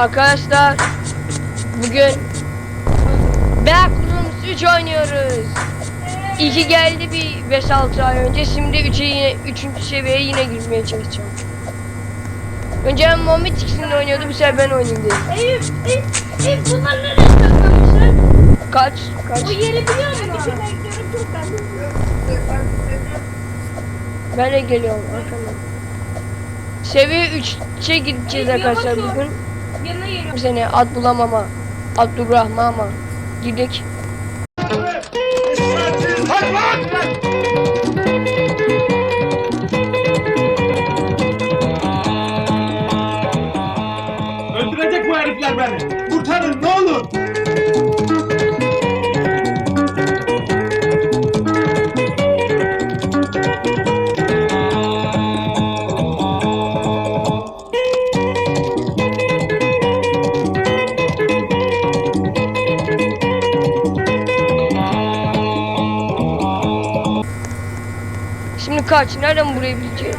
Arkadaşlar bugün Backrooms 3 oynuyoruz. İki geldi bir 5-6 ay önce. Şimdi 3'e yine 3. seviyeye yine girmeye çalışacağım. Önce Muhammed ikisini oynuyordu. Bu sefer ben oynayayım dedim. Eyüp, Eyüp, bunlar nereye saklamışlar? Kaç? Kaç? O yeri biliyor musun? Ben gidiyorum çok ben. Ben de geliyorum arkamdan. Seviye 3'e gideceğiz arkadaşlar bugün. Yanına geliyorum. sene ad bulamama. Abdurrahman ama. Girdik. Öldürecek Şimdi kaç? Nereden burayı bileceğim?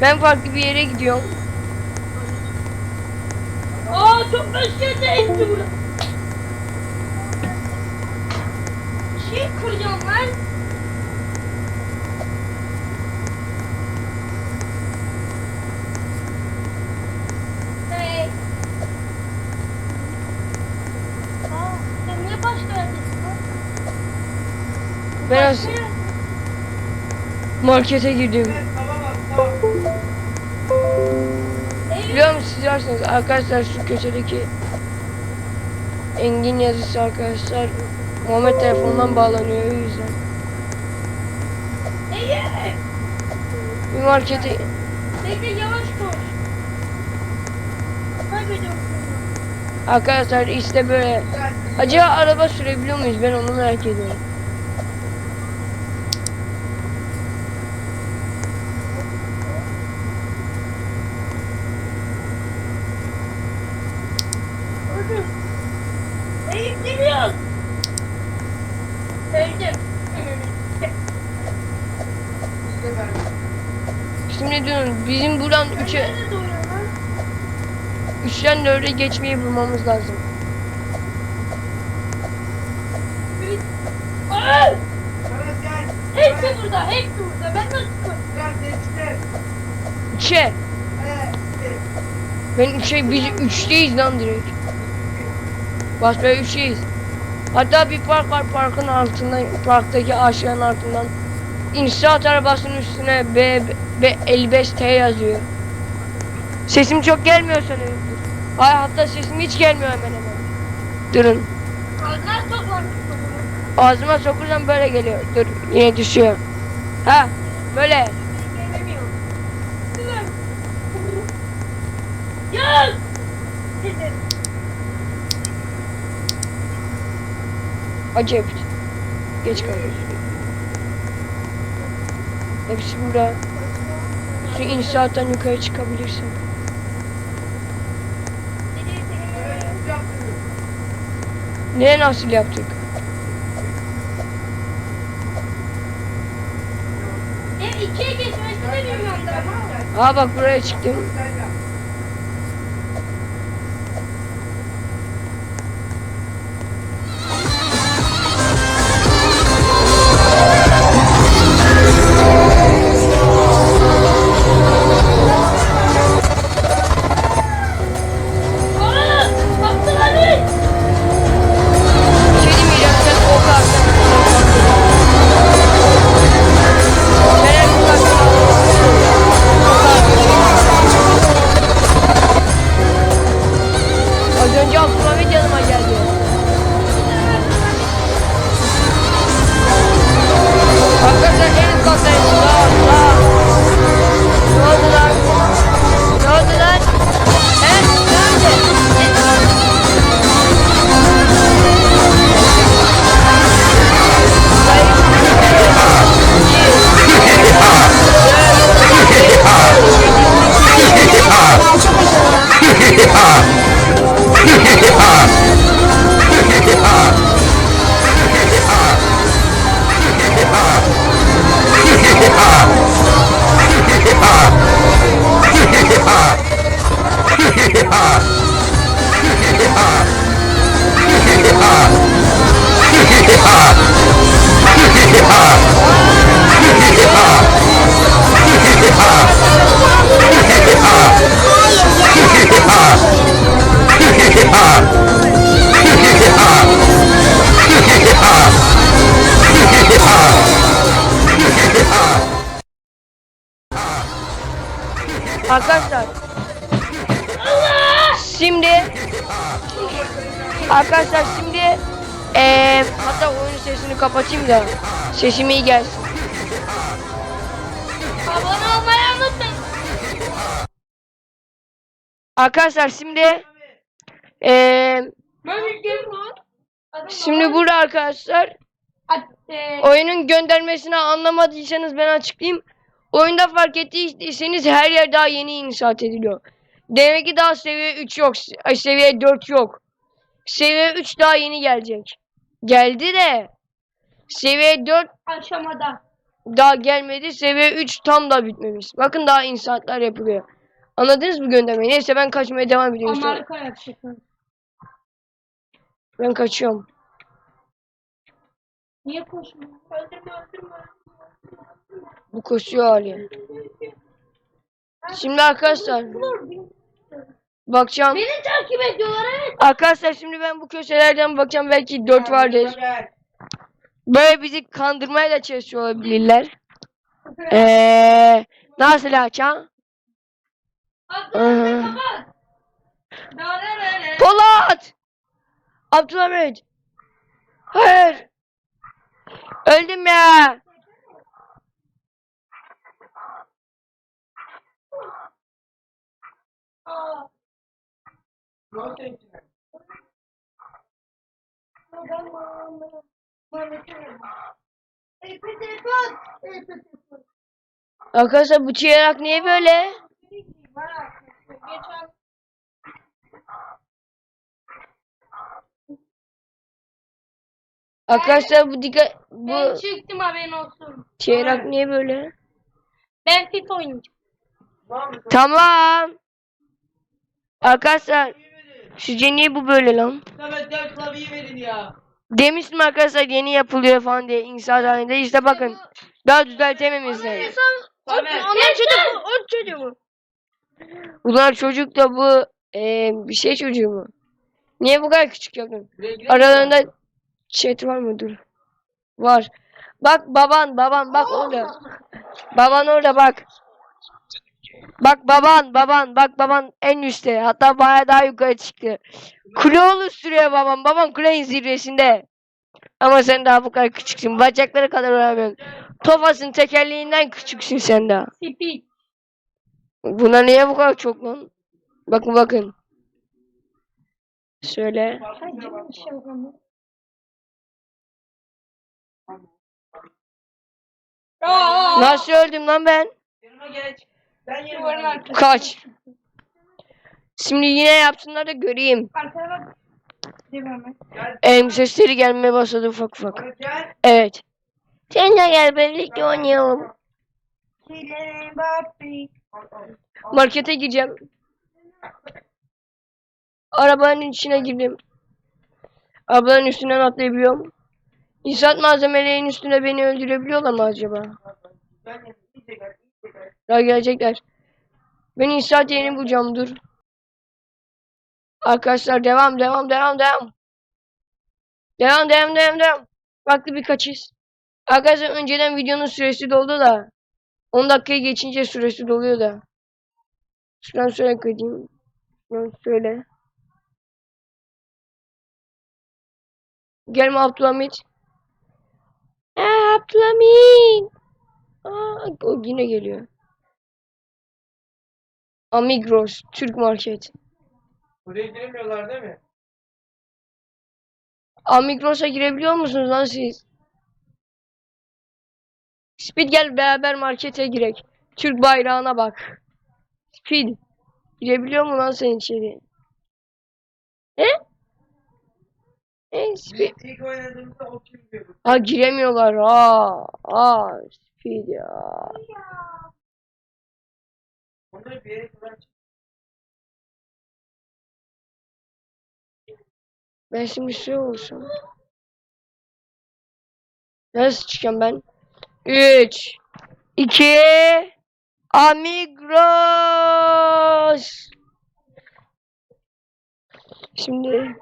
Ben farklı bir yere gidiyorum. Aa çok başkente etti burada. Şey kıracağım lan. Hey. Aa sen niye başkentesin lan? As- markete girdim. Biliyor musunuz siz varsınız arkadaşlar şu köşedeki Engin yazısı arkadaşlar Muhammed telefondan bağlanıyor o yüzden. Bir markete Bekle yavaş koş. Kaybediyorum arkadaşlar işte böyle acaba araba sürebiliyor muyuz ben onu merak ediyorum. Öldüm. Eyüp geliyor. Öldüm. Şimdi diyorum bizim buradan 3'e Nerede doğuyor lan? 3'ten 4'e geçmeyi bulmamız lazım. Hepsi burada, hepsi burada. Ben nasıl? 3'e ben 3'e biz 3'teyiz lan direkt. Bas be 3'teyiz. Hatta bir park var parkın altından parktaki ağaçların altından inşaat arabasının üstüne B, B 55T yazıyor. Sesim çok gelmiyor sanırım. Ay hatta sesim hiç gelmiyor hemen hemen. Durun. Ağzıma sokursam böyle geliyor. Dur yine düşüyor. Ha böyle. Gel! Acayip. Geç kaldık. Hepsi burada. Şu inşaattan yukarı çıkabilirsin. Ne nasıl yaptık? Ev ikiye geçmesini bilmiyordur ama. Aa bak buraya çıktım. Sesim iyi gelsin. Abone olmayı unutmayın. Arkadaşlar şimdi lan. şimdi burada arkadaşlar Hadi. oyunun göndermesini anlamadıysanız ben açıklayayım. Oyunda fark ettiyseniz her yer daha yeni inşaat ediliyor. Demek ki daha seviye 3 yok. Seviye 4 yok. Seviye 3 daha yeni gelecek. Geldi de seviye 4 Aşamada. daha gelmedi. Seviye 3 tam da bitmemiş. Bakın daha inşaatlar yapılıyor. Anladınız mı göndermeyi? Neyse ben kaçmaya devam ediyorum. Amerika yapacaklar. Ben kaçıyorum. Niye koşmuyor? Öldürme öldürme. Bu koşuyor hali. Şimdi arkadaşlar bakacağım. Beni takip ediyorlar evet. Arkadaşlar şimdi ben bu köşelerden bakacağım belki 4 vardır. Böyle bizi kandırmaya da çalışıyor olabilirler. Eee nasıl kapat. Dararara. Polat! Abdülhamid! Hayır! Öldüm ya! Aa, Arkadaşlar bu çiğerak niye böyle? Arkadaşlar bu dikkat bu ben çıktım haberin olsun. çiğerak niye böyle? Ben FIFA oynayacağım. Tamam. Arkadaşlar sizce niye bu böyle lan? Samet gel klavyeyi verin ya. Demiştim arkadaşlar yeni yapılıyor falan diye inşaat halinde. İşte bakın daha düzeltememişler. Onlar çocuk o çocuğu mu? Bunlar çocuk da bu eee, bir şey çocuğu mu? Niye bu kadar küçük yaptın? Aralarında chat var mı? Dur. Var. Bak baban baban bak orada. Baban orada bak. Bak baban baban bak baban en üstte. Hatta baya daha yukarı çıktı. Kule oluşturuyor baban. Baban kulenin zirvesinde. Ama sen daha bu kadar küçüksün. Bacakları kadar olamıyorsun. Tofasın tekerleğinden küçüksün sen daha. Speed. Buna niye bu kadar çok lan? Bakın bakın. Şöyle. Nasıl öldüm lan ben? Yanıma geç. Ben Duvarın. Kaç. Şimdi yine yapsınlar da göreyim. Arkaya bak. Em sesleri gelmeye başladı ufak ufak. Gel. Evet. Sen de gel birlikte oynayalım. Markete gireceğim. Arabanın içine girdim. Arabanın üstünden atlayabiliyorum. İnşaat malzemelerinin üstüne beni öldürebiliyorlar mı acaba? Daha gelecekler. Ben inşaat yerini bulacağım dur. Arkadaşlar devam devam devam devam. Devam devam devam devam. Farklı bir kaçış. Arkadaşlar önceden videonun süresi doldu da. 10 dakikayı geçince süresi doluyor da. Şuradan şöyle koyayım. Şuradan şöyle. Gelme Abdülhamit. Abdülhamit. Aa, o yine geliyor. Amigros, Türk Market. Buraya giremiyorlar değil mi? Amigros'a girebiliyor musunuz lan siz? Speed gel beraber markete girek. Türk bayrağına bak. Speed. Girebiliyor mu lan sen içeri? He? He Speed. İlk oynadığımızda o diyordu? Ha giremiyorlar. Aa, aa Ya. Onları bir. Ben şimdi şey olsam. Nasıl çıkacağım ben? 3 2 Amigros. Şimdi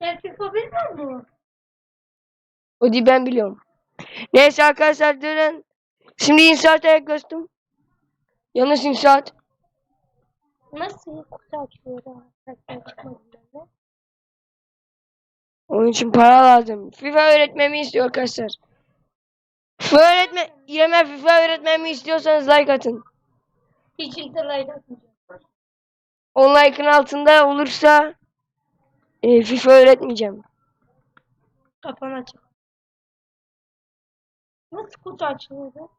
Sen FIFA bilmiyor musun? O değil ben biliyorum. Neyse arkadaşlar durun. Şimdi inşaata yaklaştım. Yanlış inşaat. Nasıl kutu açıyor de. Onun için para lazım. FIFA öğretmemi istiyor arkadaşlar. FIFA öğretme, IMF FIFA öğretmemi istiyorsanız like atın. Hiç interlayda atmayacağım. 10 like'ın altında olursa e, FIFA öğretmeyeceğim. Kapan açık. Nasıl kutu açılıyordu?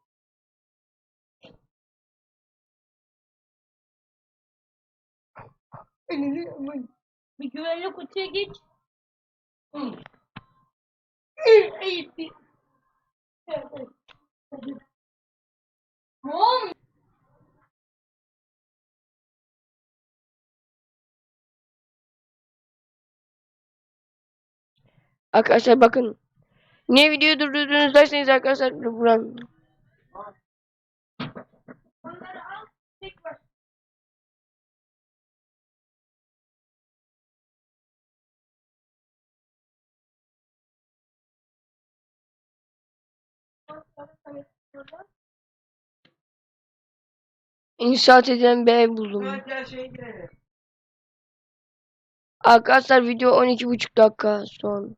Bir güvenli kutuya geç. Ayıp bir. Ne olmuş? Arkadaşlar bakın. Niye videoyu durdurdunuz derseniz arkadaşlar buram. İnşaat edilen bir ev buldum. Gel gel şey girelim. Arkadaşlar video 12,5 dakika son.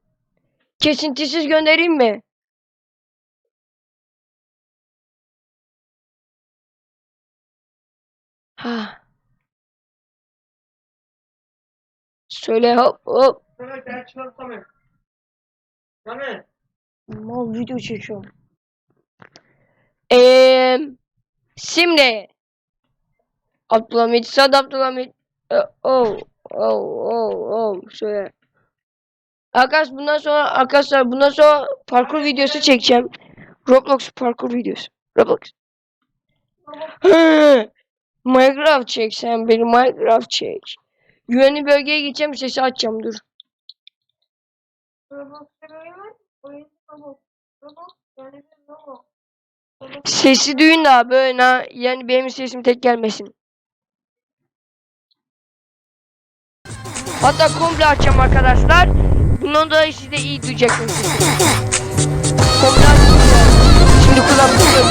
Kesintisiz göndereyim mi? Ha. Söyle hop hop. Çıkalım Samet. Samet. Mal video çekiyorum. Eee şimdi Abdülhamit Sad Abdülhamit oh oh oh oh şöyle Arkadaş bundan sonra arkadaşlar bundan sonra parkur videosu çekeceğim. Roblox parkur videosu. Roblox. Minecraft çek sen beni Minecraft çek. Güvenli bölgeye gideceğim sesi açacağım dur. Sesi duyun da böyle yani benim sesim tek gelmesin. Hatta komple açacağım arkadaşlar. Bundan dolayı siz de iyi duyacaksınız. Şimdi kulaklık yok.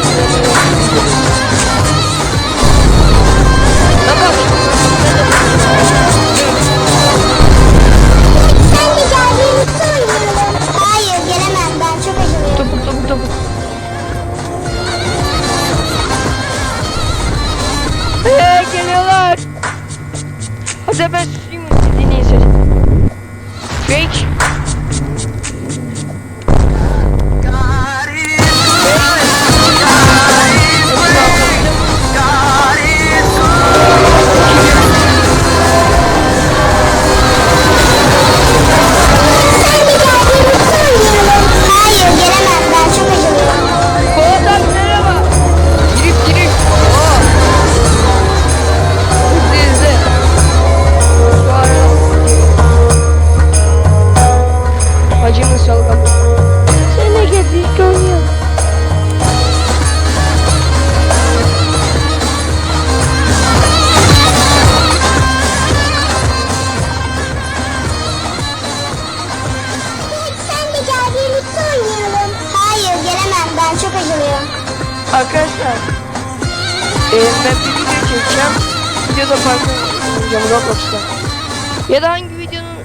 Hangi videonun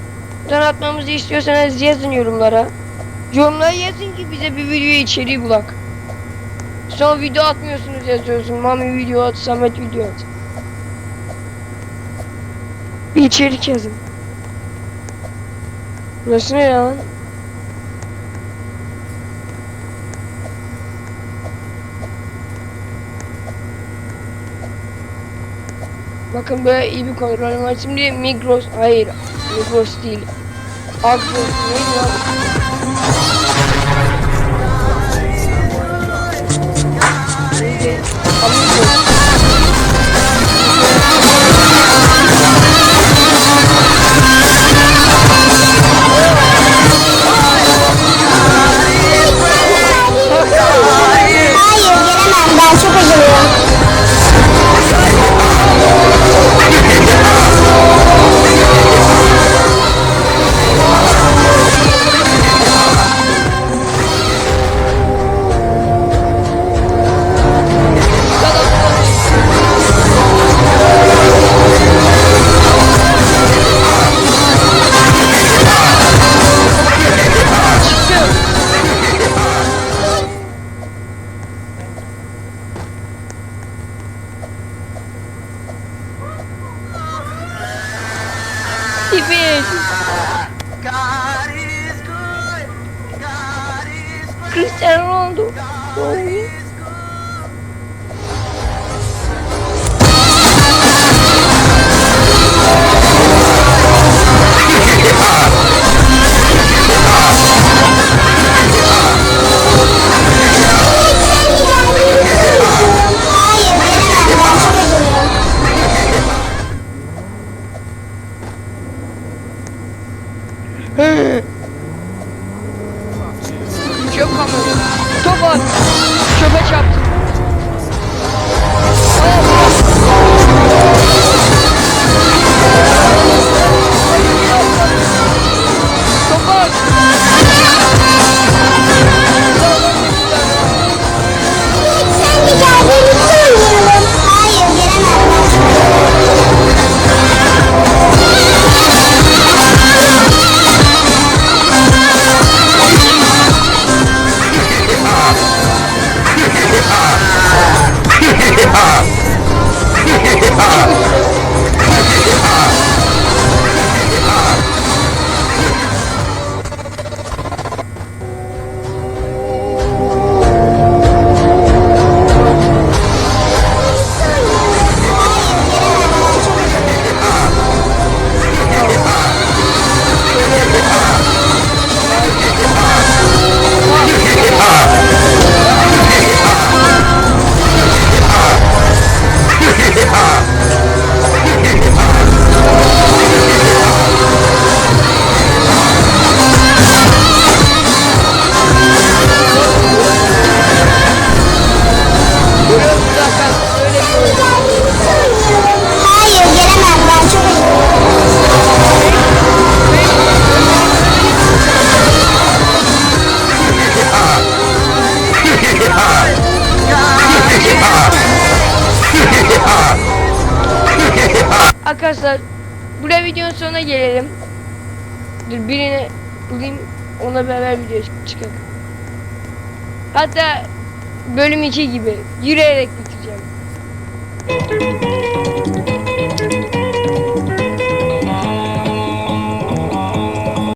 tanıtmamızı istiyorsanız yazın yorumlara. Yorumlara yazın ki bize bir video içeriği bulak. Sonra video atmıyorsunuz yazıyorsun. Mami video at, Samet video at. Bir içerik yazın. Burası ne lan? Bakın böyle iyi bir kontrol var. Şimdi Migros, hayır Migros değil. Agros? Neydi? Arkadaşlar buraya videonun sonuna gelelim. Dur birini bulayım ona beraber video çıkalım. Hatta bölüm 2 gibi yürüyerek bitireceğim.